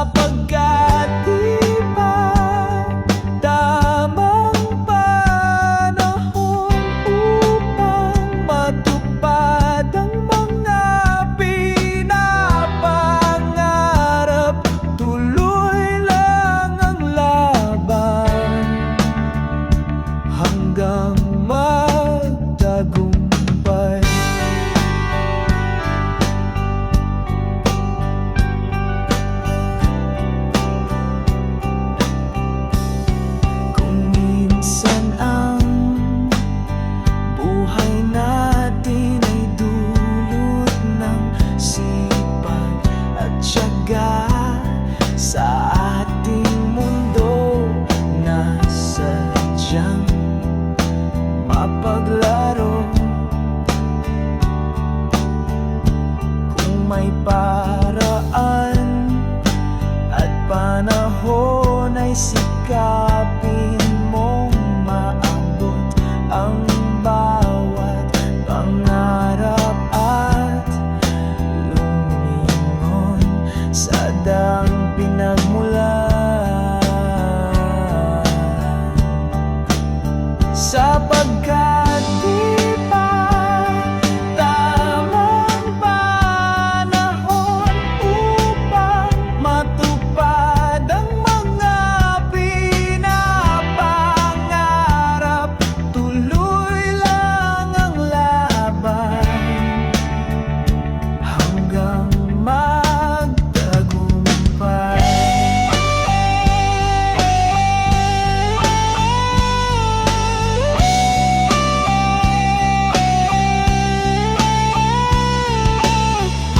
Sapagkat di pa tamang panahon upang matupad ang mga pinapangarap. Tuloy lang ang laban hanggang magtagumpay may paraan. At panahon ay sikapin mong maabot ang bawat pangarap at lumingon sa dang